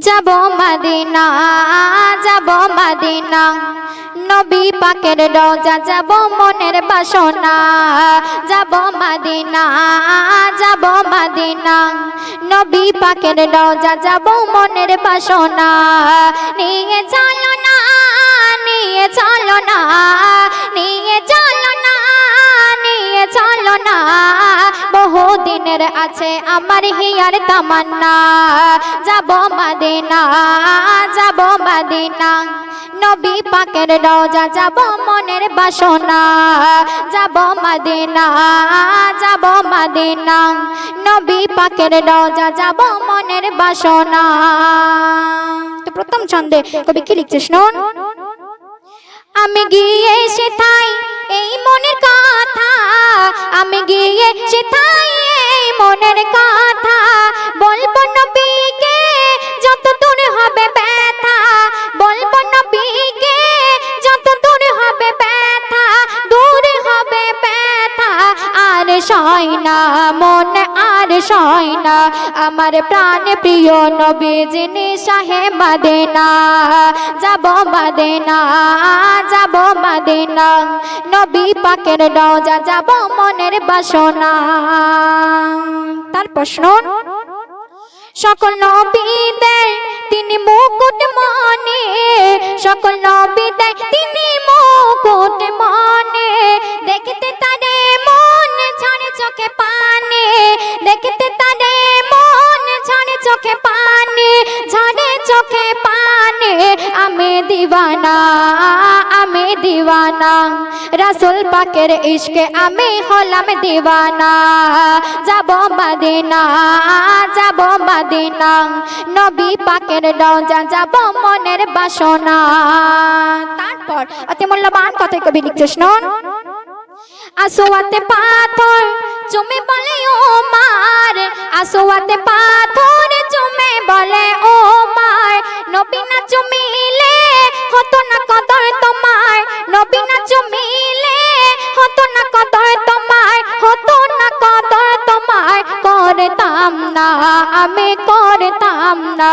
যাব মাদিনা যাব মাদিনা। নবী পাকের রোজা যাব মনের বাসনা। যাব মাদিনা যাব মাদিনা। নবী পাকের রোজা যাব মনের বাসনা। নিয়ে চলো না, নিয়ে চলো না। আছে আমার হিয়ার তামান্না। যাব মাদিনা যাব মাদিনা। নবী পাকের রোজা যাব মনের বাসনা। যাব মাদিনা যাব মাদিনা। নবী পাকের রোজা যাব মনের বাসনা। তো প্রথম ছন্দে কবি কি লিখছে শুনুন আমি গিয়ে সেথাই এই মনের কথা। আমি গিয়ে সেথাই সয় না মন আর সয় না আমার প্রাণ প্রিয় নবী যিনি শাহে মাদেনা। যাব মাদেনা যাব মাদেনা। নবী পাকের রওজা যাব মনের বাসনা। তার প্রশ্ন, সকল নবীদের তিনি মুকুট মনে সকল নবীদের তিনি চোখে পানি, দেখতে তারে মন ছাড়ে চোখে পানি ছাড়ে চোখে পানি। আমি দিওয়ানা আমি দিওয়ানা রাসুল পাকের ইশকে আমি হলাম দিওয়ানা যাব মদিনা যাব মদিনা, নবী পাকের রওজা যাব মনের বাসনা। তারপর অতি মূল্যবান কথাই কবি লিখছে শুনুন। আসোয়াতে পাথর চুমে বলে, ও মার। আসোয়াতে পাথর চুমে বলে, ও মার। নবী না চুমিলে, হতো না কদর তোমার। নবী না চুমিলে, হতো না কদর তোমার। হতো না কদর তোমার। করতাম না আমি করতাম না।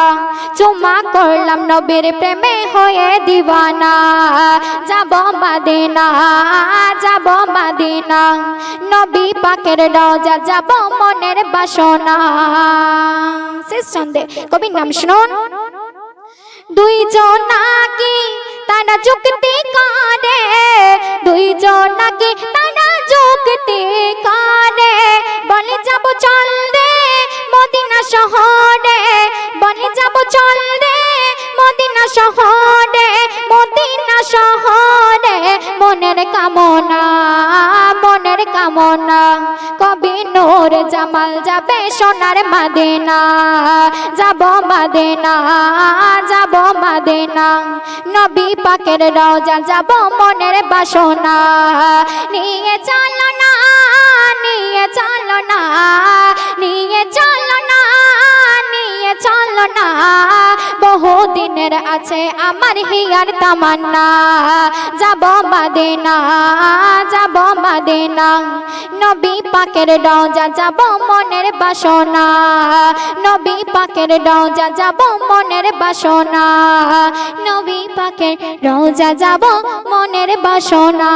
চুমা করলাম নবীর প্রেমে হয়ে দিওয়ানা। যাব মাদিনা যাব মাদিনা। নবী পাকের রওজা যাব মনের বাসনা। শেষ ছন্দে কবির নাম শুনুন। দুইজন নাকি তারা যুক্তি করে। দুইজন নাকি তারা যুক্তি করে। বলে যাব চল রে মদিনা শহরে। শহরে, মদিনা শহরে, মনের কামনা মনের কামনা। কবি নূর জামাল যাবে সোনার মাদিনা, যাব মাদিনা যাব মাদিনা। নবী পাকের রওজা, যাব মনের বাসনা। নিয়ে চলো না, নিয়ে চলো না, নিয়ে চলো না, নিয়ে চলো না। বহু দিনের আছে আমার হিয়ার তামান্না। যাব মাদিনা যাব মাদিনা। নবী পাকের রওজা, যাব মনের বাসনা। নবী পাকের রওজা, যাব মনের বাসনা। নবী পাকের রওজা, যাব মনের বাসনা।